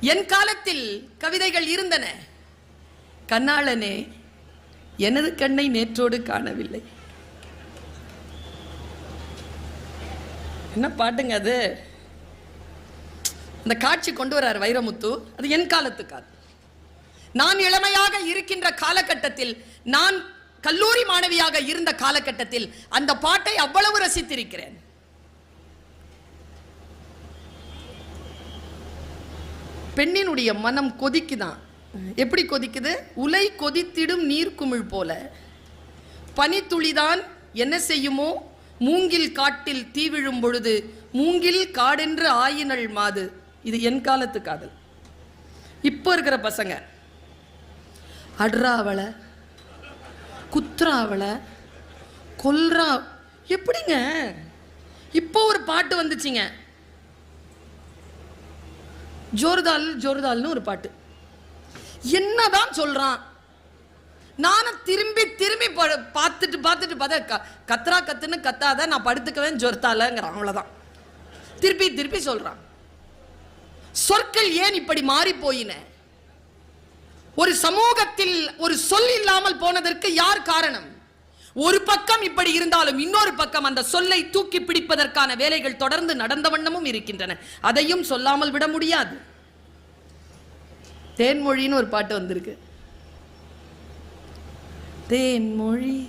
என் காலத்தில் கவிதைகள் இருந்தன. கண்ணாளனே எனது கண்ணை நேற்றோடு காணவில்லை. என்ன பாட்டுங்க அது? அந்த காட்சி கொண்டு வரார் வைரமுத்து. அது என் காலத்து நான் இளமையாக இருக்கின்ற காலகட்டத்தில் நான் கல்லூரி மாணவியாக இருந்த காலகட்டத்தில் அந்த பாட்டை அவ்வளவு ரசித்திருக்கிறேன். பெண்ணினுடைய மனம் கொதிக்குதான். எப்படி கொதிக்குது? உலை கொதித்திடும் நீர்க்குமிழ் போல. பனித்துளிதான் என்ன செய்யுமோ? மூங்கில் காட்டில் தீ விழும் பொழுது மூங்கில் காடென்று ஆயினள் மாது. இது என் காலத்து காதல். இப்போ இருக்கிற பசங்க. அட்ராவளை குத்ராவளை கொல்றா எப்படிங்க? இப்போ ஒரு பாட்டு வந்துச்சுங்க. ஜோர்தால் ஜோர்தால்னு ஒரு பாட்டு. என்னதான் சொல்றான்? நானும் திரும்பி திரும்பி பார்த்துட்டு பார்த்துட்டு பார்த்தா க- கத்துறா கத்துன்னு கத்தாத நான் படுத்துக்கவேன் ஜொர்த்தாலங்கிறான் அவ்வளோதான் திருப்பி திருப்பி சொல்றான். சொற்கள் ஏன் இப்படி மாறி போயின? ஒரு சமூகத்தில் ஒரு சொல் இல்லாமல் போனதற்கு யார் காரணம்? ஒரு பக்கம் இப்படி இருந்தாலும் இன்னொரு பக்கம் அந்த சொல்லை தூக்கி பிடிப்பதற்கான வேலைகள் தொடர்ந்து நடந்த வண்ணமும் இருக்கின்றன. அதையும் சொல்லாமல் விட முடியாது. தேன்மொழின்னு ஒரு பாட்டு வந்திருக்கு. தேன்மொழி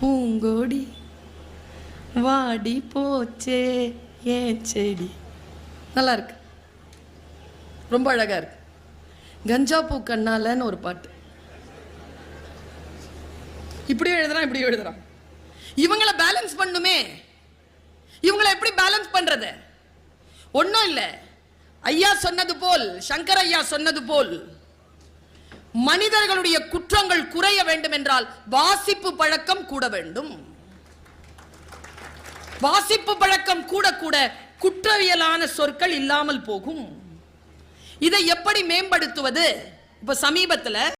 பூங்கொடி வாடி போச்சே ஏன் செடி? நல்லா இருக்கு ரொம்ப அழகா இருக்கு. கஞ்சா பூ கண்ணாலன்னு ஒரு பாட்டு. இப்படியும் எழுதுறான் இப்படியும் எழுதுறான். இவங்கள பேலன்ஸ் பண்ணுமே. இவங்களை எப்படி பேலன்ஸ் பண்றது? ஒன்றும் இல்லை. ஐயா சொன்னது போல் சங்கர் ஐயா சொன்னது போல் மனிதர்களுடைய குற்றங்கள் குறைய வேண்டும் என்றால் வாசிப்பு பழக்கம் கூட வேண்டும். வாசிப்பு பழக்கம் கூட கூட குற்றவியலான சொற்கள் இல்லாமல் போகும். இதை எப்படி மேம்படுத்துவது? இப்ப சமீபத்தில்